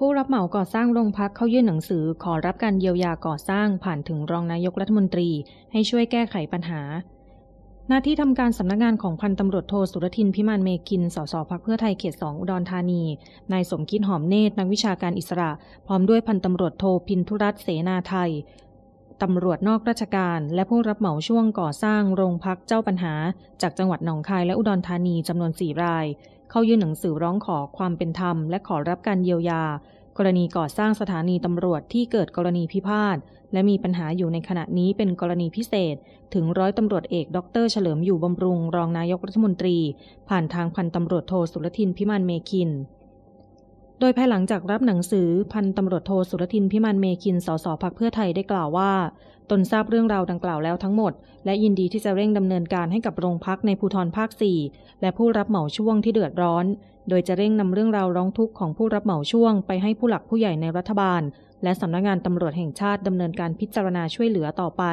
ผู้รับเหมาก่อสร้างโรงพักเข้ายื่นหนังสือขอรับการเยียวยาก่อสร้างผ่านถึงรองนายกรัฐมนตรี ให้ช่วยแก้ไขปัญหา หน้าที่ทำการสำนักงานของพันตำรวจโทสุรทินพิมานเมคิน สสพักเพื่อไทยเขตสองอุดรธานี นายสมคิดหอมเนตรนักวิชาการอิสระ พร้อมด้วยพันตำรวจโทพินทุรัตน์เสนาไทย ตำรวจนอกราชการ และผู้รับเหมาช่วงก่อสร้างโรงพักเจ้าปัญหา จากจังหวัดหนองคายและอุดรธานีจำนวนสี่ราย เข้ายื่นหนังสือร้องขอความเป็นธรรม และขอรับการเยียวยา กรณีก่อสร้างสถานีตำรวจที่เกิดกรณีพิพาทและมีปัญหาอยู่ในขณะนี้เป็นกรณีพิเศษ ถึงร้อยตำรวจเอกดรเฉลิมอยู่บำรุงรองนายกรัฐมนตรี ผ่านทางพันตำรวจโทสุรทินพิมานเมคิน โดยภายหลังจากรับหนังสือพันตำรวจโทสุรทินพิมานเมคินสสพักเพื่อไทยได้กล่าวว่า ตนทราบเรื่องราวดังกล่าวแล้วทั้งหมด และยินดีที่จะเร่งดำเนินการให้กับโรงพักในภูธรภาค 4 และผู้รับเหมาช่วงที่เดือดร้อน โดยจะเร่งนำเรื่องราวร้องทุกข์ของผู้รับเหมาช่วง ไปให้ผู้หลักผู้ใหญ่ในรัฐบาล และสำนักงานตำรวจแห่งชาติดำเนินการพิจารณาช่วยเหลือต่อไป